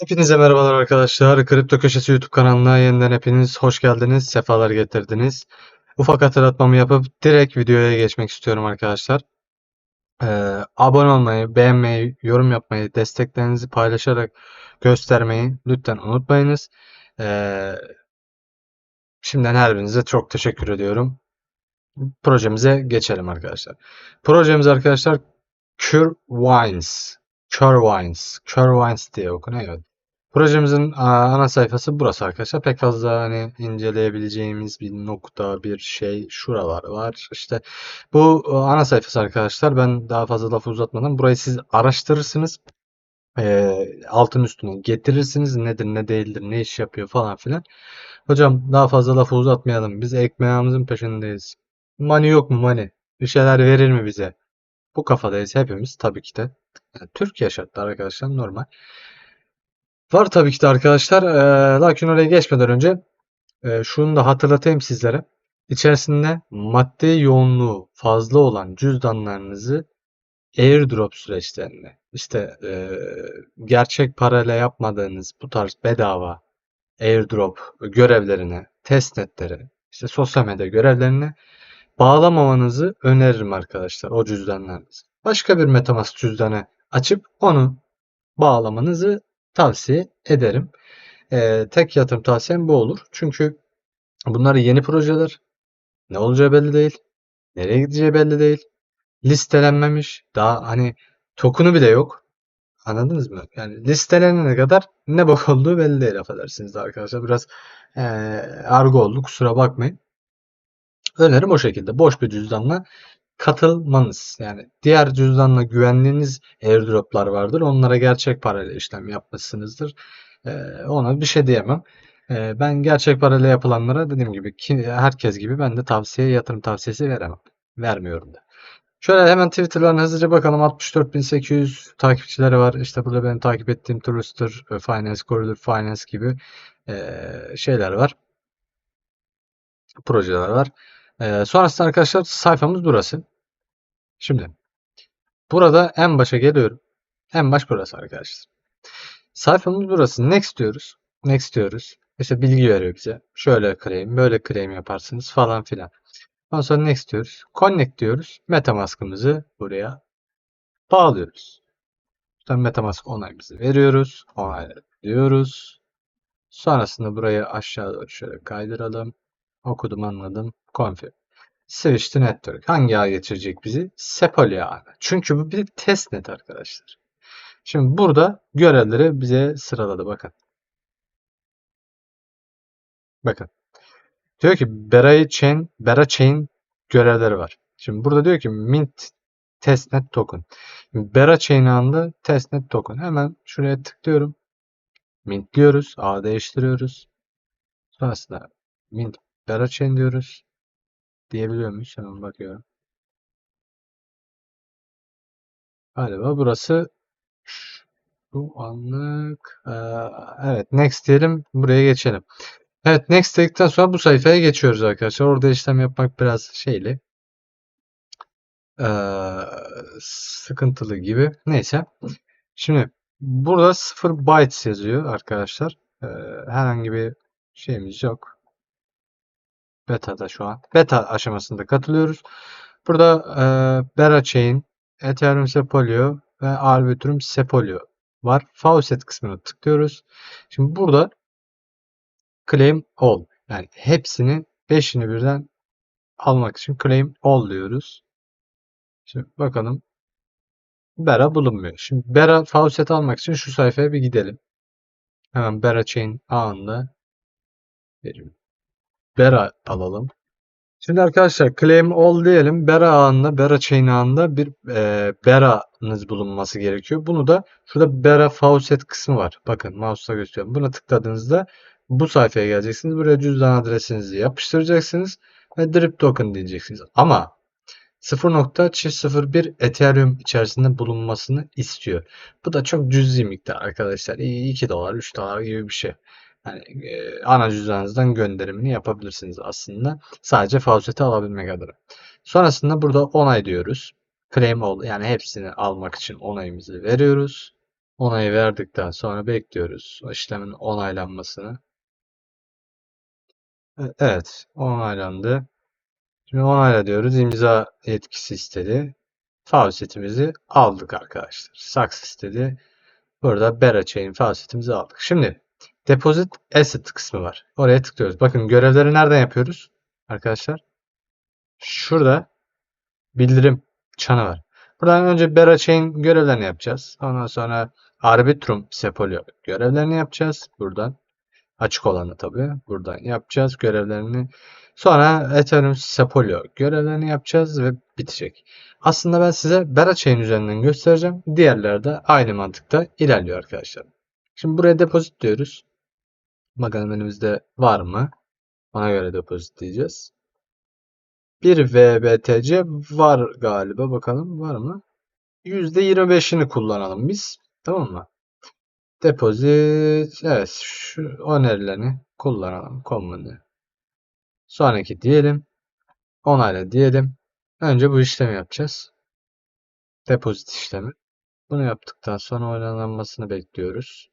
Hepinize merhabalar arkadaşlar. Kripto Köşesi YouTube kanalına yeniden hepiniz hoş geldiniz, sefalar getirdiniz. Ufak hatırlatmamı yapıp direkt videoya geçmek istiyorum arkadaşlar. Ee, abone olmayı, beğenmeyi, yorum yapmayı, desteklerinizi paylaşarak göstermeyi lütfen unutmayınız. Ee, şimdiden her birinize çok teşekkür ediyorum. Projemize geçelim arkadaşlar. Projemiz arkadaşlar Cure Wines. Cure Wines diye okunuyor. Projemizin ana sayfası burası arkadaşlar. Pek fazla hani inceleyebileceğimiz bir nokta, bir şey şuralar var. İşte bu e, ana sayfası arkadaşlar. Ben daha fazla lafı uzatmadan burayı siz araştırırsınız. E, altın üstüne getirirsiniz. Nedir, ne değildir, ne iş yapıyor falan filan. Hocam daha fazla lafı uzatmayalım. Biz ekmeğimizin peşindeyiz. Money yok mu money? Bir şeyler verir mi bize? Bu kafadayız hepimiz tabii ki de. Yani Türkiye şartları arkadaşlar normal. Var tabii ki de arkadaşlar. Eee, lakin oraya geçmeden önce eee, şunu da hatırlatayım sizlere. İçerisinde madde yoğunluğu fazla olan cüzdanlarınızı airdrop süreçlerine, işte eee, gerçek parayla yapmadığınız bu tarz bedava airdrop görevlerine, testnetlere, işte sosyal medya görevlerine bağlamamanızı öneririm arkadaşlar o cüzdanlarınızı. Başka bir MetaMask cüzdanı açıp onu bağlamanızı tavsiye ederim. Ee, tek yatırım tavsiyem bu olur. Çünkü bunlar yeni projeler. Ne olacağı belli değil. Nereye gideceği belli değil. Listelenmemiş. Daha hani token'u bile yok. Anladınız mı? Yani listelenene kadar ne bok olduğu belli değil affedersiniz de arkadaşlar. Biraz ee, argo oldu kusura bakmayın. Önerim o şekilde. Boş bir cüzdanla katılmanız. Yani diğer cüzdanla güvendiğiniz airdroplar vardır. Onlara gerçek parayla işlem yapmışsınızdır. Ee, ona bir şey diyemem. Ee, ben gerçek parayla yapılanlara dediğim gibi herkes gibi ben de tavsiye yatırım tavsiyesi veremem. Vermiyorum da. Şöyle hemen Twitter'larına hızlıca bakalım. 64.800 takipçileri var. İşte burada benim takip ettiğim Truster, Finance, Corridor Finance gibi ee, şeyler var. Projeler var. Ee, sonrasında arkadaşlar sayfamız burası. Şimdi burada en başa geliyorum. En baş burası arkadaşlar. Sayfamız burası. Next diyoruz. Next diyoruz. İşte bilgi veriyor bize. Şöyle claim, böyle claim yaparsınız falan filan. Ondan sonra next diyoruz. Connect diyoruz. Metamask'ımızı buraya bağlıyoruz. İşte Metamask onayımızı veriyoruz. Onay diyoruz. Sonrasında burayı aşağı doğru şöyle kaydıralım. Okudum anladım. Confirm. Switch to Network. Hangi ağ getirecek bizi? Sepolia ağı. Çünkü bu bir testnet arkadaşlar. Şimdi burada görevleri bize sıraladı bakın. Bakın. Diyor ki Bera Chain, Bera Chain görevleri var. Şimdi burada diyor ki Mint Testnet Token. Bera Chain ağında Testnet Token. Hemen şuraya tıklıyorum. Mintliyoruz. Ağ değiştiriyoruz. Sonrasında Mint Chain diyoruz. Diyebiliyor muyuz? Hemen bakıyorum. Galiba burası şu anlık eee, evet next diyelim buraya geçelim. Evet next dedikten sonra bu sayfaya geçiyoruz arkadaşlar. Orada işlem yapmak biraz şeyli eee, sıkıntılı gibi. Neyse. Şimdi burada 0 bytes yazıyor arkadaşlar. Eee, herhangi bir şeyimiz yok. Beta'da şu an. Beta aşamasında katılıyoruz. Burada eee Bera Chain, Ethereum Sepolio ve Arbitrum Sepolio var. Faucet kısmına tıklıyoruz. Şimdi burada claim all yani hepsini 5'ini birden almak için claim all diyoruz. Şimdi bakalım Bera bulunmuyor. Şimdi Bera Faucet almak için şu sayfaya bir gidelim. Hemen Bera Chain ağında verim. Bera alalım. Şimdi arkadaşlar claim all diyelim. Bera ağında, Bera chain ağında bir e, Bera'nız bulunması gerekiyor. Bunu da şurada Bera faucet kısmı var. Bakın mouse'la gösteriyorum. Buna tıkladığınızda bu sayfaya geleceksiniz. Buraya cüzdan adresinizi yapıştıracaksınız ve drip token diyeceksiniz. Ama 0.01 Ethereum içerisinde bulunmasını istiyor. Bu da çok cüzi miktar arkadaşlar. 2 dolar, 3 dolar gibi bir şey. Yani e, ana cüzdanınızdan gönderimini yapabilirsiniz aslında. Sadece fauceti alabilmek adına. Sonrasında burada onay diyoruz. Claim all yani hepsini almak için onayımızı veriyoruz. Onayı verdikten sonra bekliyoruz işlemin onaylanmasını. E- Evet, onaylandı. Şimdi onayla diyoruz. İmza yetkisi istedi. Faucetimizi aldık arkadaşlar. Saks istedi. Burada Bera Chain faucetimizi aldık. Şimdi Deposit Asset kısmı var. Oraya tıklıyoruz. Bakın görevleri nereden yapıyoruz? Arkadaşlar. Şurada bildirim çanı var. Buradan önce Bera Chain görevlerini yapacağız. Ondan sonra Arbitrum Sepolio görevlerini yapacağız. Buradan. Açık olanı tabii. Buradan yapacağız görevlerini. Sonra Ethereum Sepolio görevlerini yapacağız ve bitecek. Aslında ben size Bera Chain üzerinden göstereceğim. Diğerleri de aynı mantıkta ilerliyor arkadaşlar. Şimdi buraya depozit diyoruz. Bakalım elimizde var mı? Ona göre depozit diyeceğiz. Bir VBTC var galiba. Bakalım var mı? %25'ini kullanalım biz. Tamam mı? Depozit. Evet. Şu önerilerini kullanalım. Common'ı. Sonraki diyelim. Onayla diyelim. Önce bu işlemi yapacağız. Depozit işlemi. Bunu yaptıktan sonra onaylanmasını bekliyoruz.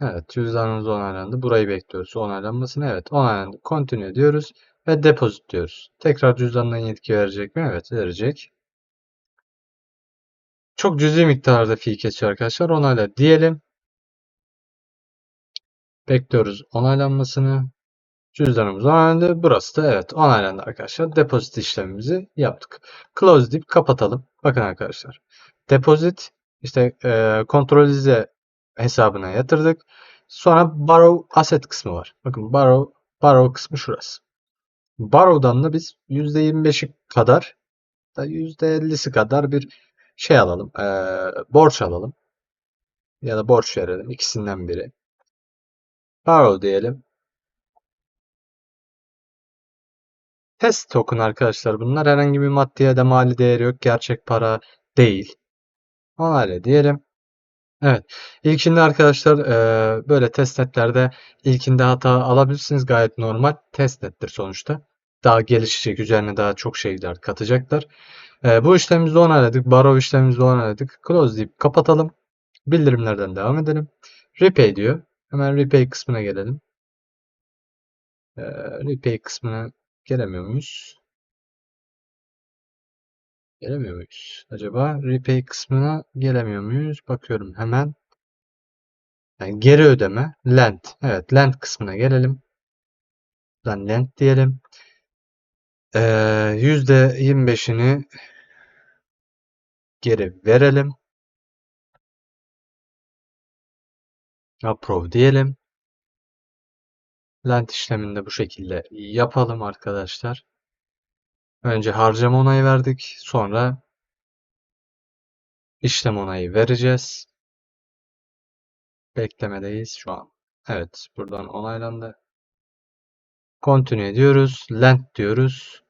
Evet, cüzdanımız onaylandı. Burayı bekliyoruz. Onaylanmasını. Evet, onaylandı. Continue diyoruz ve depozit diyoruz. Tekrar cüzdandan yetki verecek mi? Evet, verecek. Çok cüzi miktarda fee kesiyor arkadaşlar. Onayla diyelim. Bekliyoruz onaylanmasını. Cüzdanımız onaylandı. Burası da evet onaylandı arkadaşlar. Depozit işlemimizi yaptık. Close deyip kapatalım. Bakın arkadaşlar. Depozit işte e, kontrolize hesabına yatırdık. Sonra borrow asset kısmı var. Bakın borrow, borrow kısmı şurası. Borrow'dan da biz %25'i kadar da %50'si kadar bir şey alalım. E, borç alalım. Ya da borç verelim. ikisinden biri. Borrow diyelim. Test token arkadaşlar bunlar. Herhangi bir maddi ya da mali değeri yok. Gerçek para değil. Onayla diyelim. Evet. İlkinde arkadaşlar e, böyle testnetlerde ilkinde hata alabilirsiniz. Gayet normal. Testnettir sonuçta. Daha gelişecek. Üzerine daha çok şeyler katacaklar. Bu işlemimizi onayladık. Borrow işlemimizi onayladık. Close deyip kapatalım. Bildirimlerden devam edelim. Repay diyor. Hemen repay kısmına gelelim. Repay kısmına gelemiyor muyuz? Gelemiyor muyuz? Acaba repay kısmına gelemiyor muyuz? Bakıyorum hemen. Yani geri ödeme. Lend. Evet lend kısmına gelelim. Buradan lend diyelim. Ee, %25'ini geri verelim. Approve diyelim. Lend işlemini de bu şekilde yapalım arkadaşlar. Önce harcama onayı verdik. Sonra işlem onayı vereceğiz. Beklemedeyiz şu an. Evet, buradan onaylandı. Continue diyoruz. Lend diyoruz.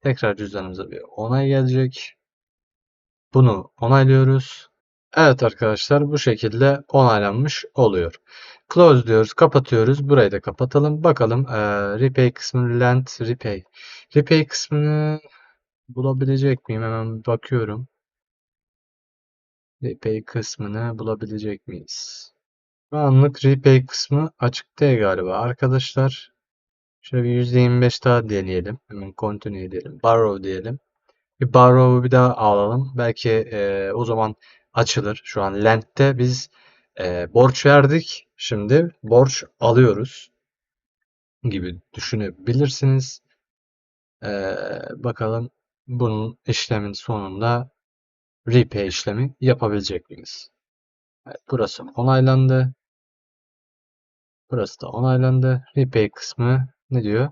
Tekrar cüzdanımıza bir onay gelecek. Bunu onaylıyoruz. Evet arkadaşlar bu şekilde onaylanmış oluyor. Close diyoruz. Kapatıyoruz. Burayı da kapatalım. Bakalım e, repay kısmını lend repay. Repay kısmını bulabilecek miyim? Hemen bakıyorum. Repay kısmını bulabilecek miyiz? Şu anlık repay kısmı açık değil galiba. Arkadaşlar şöyle bir %25 daha deneyelim. Hemen continue diyelim. Borrow diyelim. Bir borrow'u bir daha alalım. Belki e, o zaman açılır. Şu an lend'de biz e, borç verdik. Şimdi borç alıyoruz gibi düşünebilirsiniz. E, bakalım bunun işlemin sonunda repay işlemi yapabilecek miyiz? Evet, burası onaylandı. Burası da onaylandı. Repay kısmı ne diyor?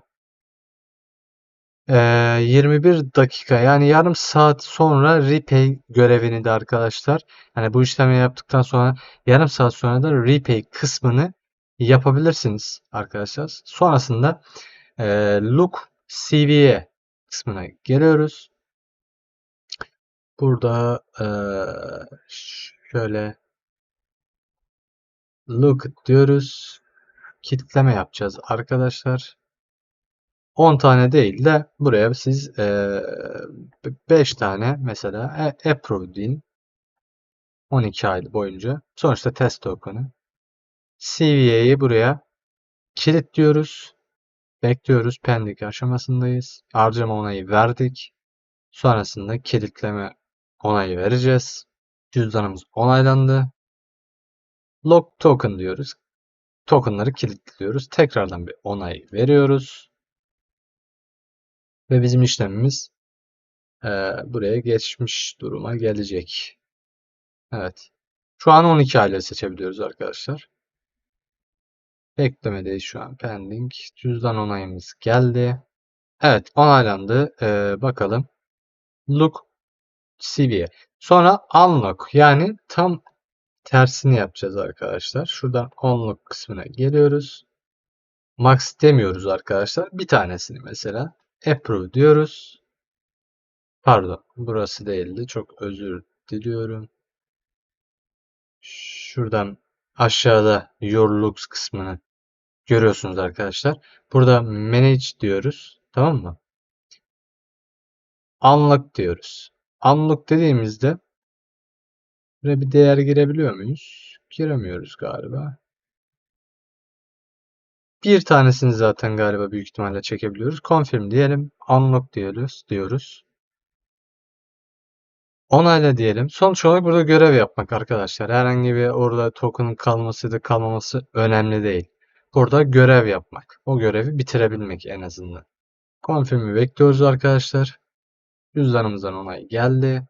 Ee, 21 dakika yani yarım saat sonra repay görevini de arkadaşlar hani bu işlemi yaptıktan sonra yarım saat sonra da repay kısmını yapabilirsiniz arkadaşlar. Sonrasında e, look CV'ye kısmına geliyoruz. Burada e, şöyle look diyoruz. Kitleme yapacağız arkadaşlar. 10 tane değil de buraya siz 5 tane mesela approve deyin. 12 ay boyunca. Sonuçta test token'ı. CVA'yı buraya kilitliyoruz. Bekliyoruz. Pending aşamasındayız. Harcama onayı verdik. Sonrasında kilitleme onayı vereceğiz. Cüzdanımız onaylandı. Lock token diyoruz. Tokenları kilitliyoruz. Tekrardan bir onay veriyoruz. Ve bizim işlemimiz eee, buraya geçmiş duruma gelecek. Evet. Şu an 12 aile seçebiliyoruz arkadaşlar. Beklemedeyiz şu an. Pending. Cüzdan onayımız geldi. Evet onaylandı. Ee, bakalım. Look CV'ye. Sonra unlock yani tam tersini yapacağız arkadaşlar. Şuradan unlock kısmına geliyoruz. Max demiyoruz arkadaşlar. Bir tanesini mesela approve diyoruz. Pardon burası değildi. Çok özür diliyorum. Şuradan aşağıda your looks kısmını görüyorsunuz arkadaşlar. Burada manage diyoruz. Tamam mı? Unlock diyoruz. Unlock dediğimizde buraya bir değer girebiliyor muyuz? Giremiyoruz galiba. Bir tanesini zaten galiba büyük ihtimalle çekebiliyoruz. Confirm diyelim. Unlock diyoruz. diyoruz. Onayla diyelim. Sonuç olarak burada görev yapmak arkadaşlar. Herhangi bir orada token'ın kalması da kalmaması önemli değil. Burada görev yapmak. O görevi bitirebilmek en azından. Confirm'i bekliyoruz arkadaşlar. Cüzdanımızdan onay geldi.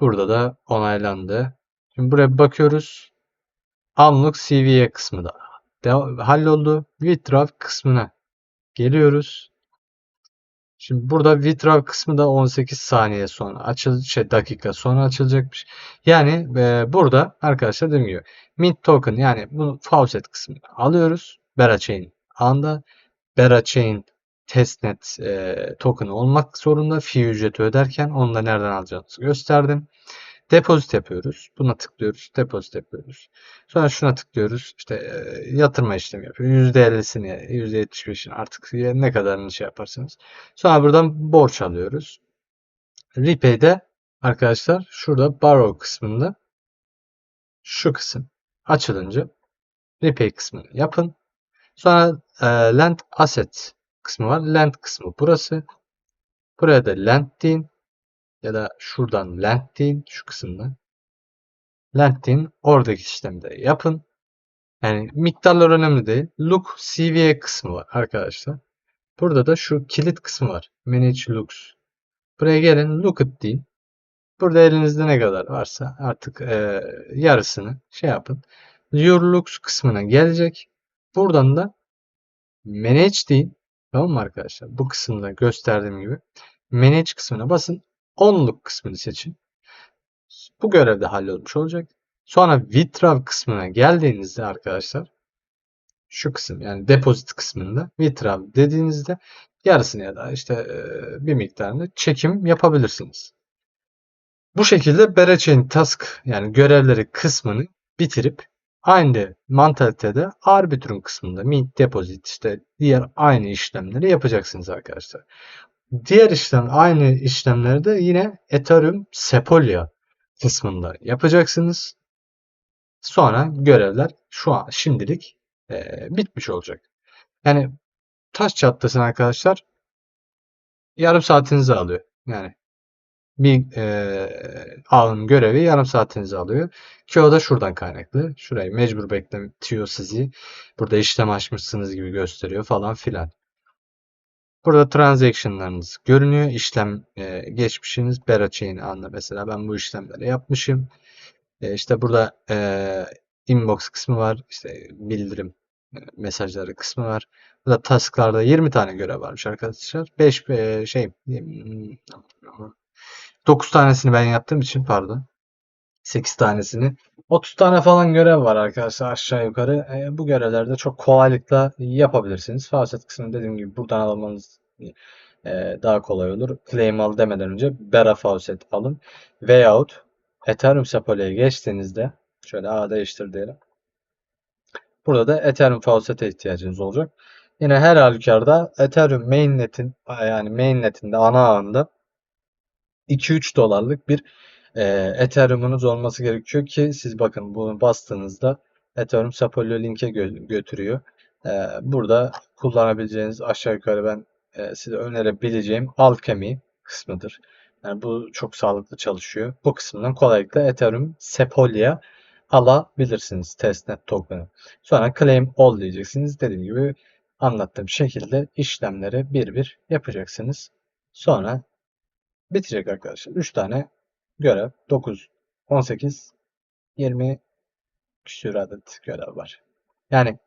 Burada da onaylandı. Şimdi buraya bakıyoruz. Unlock CVE kısmı da halloldu. Withdraw kısmına geliyoruz. Şimdi burada withdraw kısmı da 18 saniye sonra açıl şey dakika sonra açılacakmış. Yani e, burada arkadaşlar dediğim gibi mint token yani bu faucet kısmını alıyoruz. Berachain anda Berachain testnet e, token olmak zorunda. Fee ücreti öderken onu da nereden alacağımızı gösterdim. Depozit yapıyoruz. Buna tıklıyoruz. Depozit yapıyoruz. Sonra şuna tıklıyoruz. İşte e, yatırma işlemi yapıyoruz. %50'sini, %75'ini artık ne kadarını şey yaparsanız. Sonra buradan borç alıyoruz. Repay'de arkadaşlar şurada borrow kısmında şu kısım açılınca repay kısmını yapın. Sonra e, land asset kısmı var. Land kısmı burası. Buraya da land deyin. Ya da şuradan land deyin. Şu kısımda. Land deyin. Oradaki işlemi de yapın. Yani miktarlar önemli değil. Look CVE kısmı var arkadaşlar. Burada da şu kilit kısmı var. Manage looks. Buraya gelin look it deyin. Burada elinizde ne kadar varsa artık e, yarısını şey yapın. Your looks kısmına gelecek. Buradan da manage deyin. Tamam mı arkadaşlar? Bu kısımda gösterdiğim gibi. Manage kısmına basın. Onluk kısmını seçin. Bu görevde hallolmuş olacak. Sonra withdraw kısmına geldiğinizde arkadaşlar şu kısım yani depozit kısmında withdraw dediğinizde yarısını ya da işte bir miktarını çekim yapabilirsiniz. Bu şekilde Berachain task yani görevleri kısmını bitirip aynı mantalitede Arbitrum kısmında mint deposit işte diğer aynı işlemleri yapacaksınız arkadaşlar. Diğer işlem aynı işlemleri de yine Ethereum Sepolia kısmında yapacaksınız. Sonra görevler şu an şimdilik e, bitmiş olacak. Yani taş çatlasın arkadaşlar yarım saatinizi alıyor. Yani bir e, ağın görevi yarım saatinizi alıyor. Ki o da şuradan kaynaklı. Şurayı mecbur bekletiyor sizi. Burada işlem açmışsınız gibi gösteriyor falan filan. Burada transaction'larınız görünüyor. İşlem e, geçmişiniz Berachain anla mesela ben bu işlemleri yapmışım. E, işte burada e, inbox kısmı var. İşte bildirim e, mesajları kısmı var. Burada task'larda 20 tane görev varmış arkadaşlar. 5 e, şey hmm, 9 tanesini ben yaptığım için pardon. 8 tanesini. 30 tane falan görev var arkadaşlar aşağı yukarı. E, bu görevlerde çok kolaylıkla yapabilirsiniz. Faucet kısmını dediğim gibi buradan almanız e, daha kolay olur. Claim al demeden önce Bera Faucet alın. Veyahut Ethereum Sepole'ye geçtiğinizde şöyle A değiştir diyelim. Burada da Ethereum Faucet'e ihtiyacınız olacak. Yine her halükarda Ethereum mainnet'in yani mainnet'inde ana ağında 2-3 dolarlık bir e, Ethereum'unuz olması gerekiyor ki siz bakın bunu bastığınızda Ethereum Sapolio linke gö- götürüyor. E, burada kullanabileceğiniz aşağı yukarı ben e, size önerebileceğim Alchemy kısmıdır. Yani bu çok sağlıklı çalışıyor. Bu kısmından kolaylıkla Ethereum Sepolia alabilirsiniz testnet token'ı. Sonra claim all diyeceksiniz. Dediğim gibi anlattığım şekilde işlemleri bir bir yapacaksınız. Sonra bitecek arkadaşlar. 3 tane görev 9, 18, 20 küsur adet görev var. Yani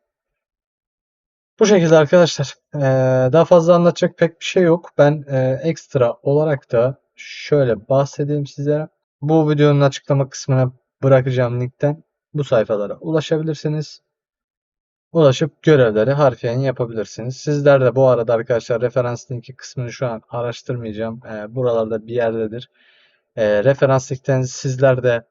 bu şekilde arkadaşlar. Ee, daha fazla anlatacak pek bir şey yok. Ben e, ekstra olarak da şöyle bahsedeyim size. Bu videonun açıklama kısmına bırakacağım linkten bu sayfalara ulaşabilirsiniz. Ulaşıp görevleri harfiyen yapabilirsiniz. Sizler de bu arada arkadaşlar referans linki kısmını şu an araştırmayacağım. Ee, buralarda bir yerdedir. Ee, referans linkten sizler de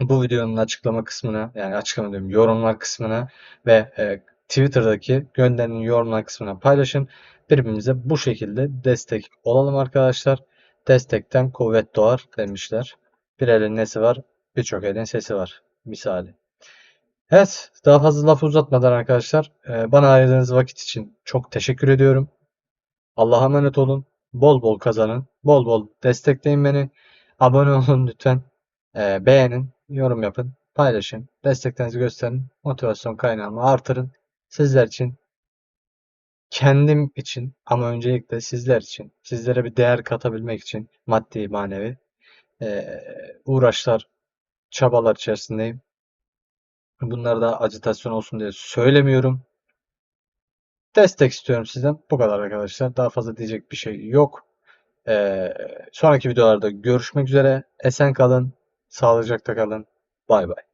bu videonun açıklama kısmına yani açıklama diyorum yorumlar kısmına ve e, Twitter'daki gönderilen yorumlar kısmına paylaşın. Birbirimize bu şekilde destek olalım arkadaşlar. Destekten kuvvet doğar demişler. Bir elin nesi var birçok elin sesi var misali. Evet daha fazla lafı uzatmadan arkadaşlar e, bana ayırdığınız vakit için çok teşekkür ediyorum. Allah'a emanet olun. Bol bol kazanın. Bol bol destekleyin beni. Abone olun lütfen. Ee, beğenin, yorum yapın, paylaşın. Desteklerinizi gösterin. Motivasyon kaynağımı artırın. Sizler için, kendim için ama öncelikle sizler için, sizlere bir değer katabilmek için maddi, manevi ee, uğraşlar, çabalar içerisindeyim. Bunları da acitasyon olsun diye söylemiyorum. Destek istiyorum sizden. Bu kadar arkadaşlar. Daha fazla diyecek bir şey yok. Ee, sonraki videolarda görüşmek üzere. Esen kalın. Sağlıcakla kalın. Bay bay.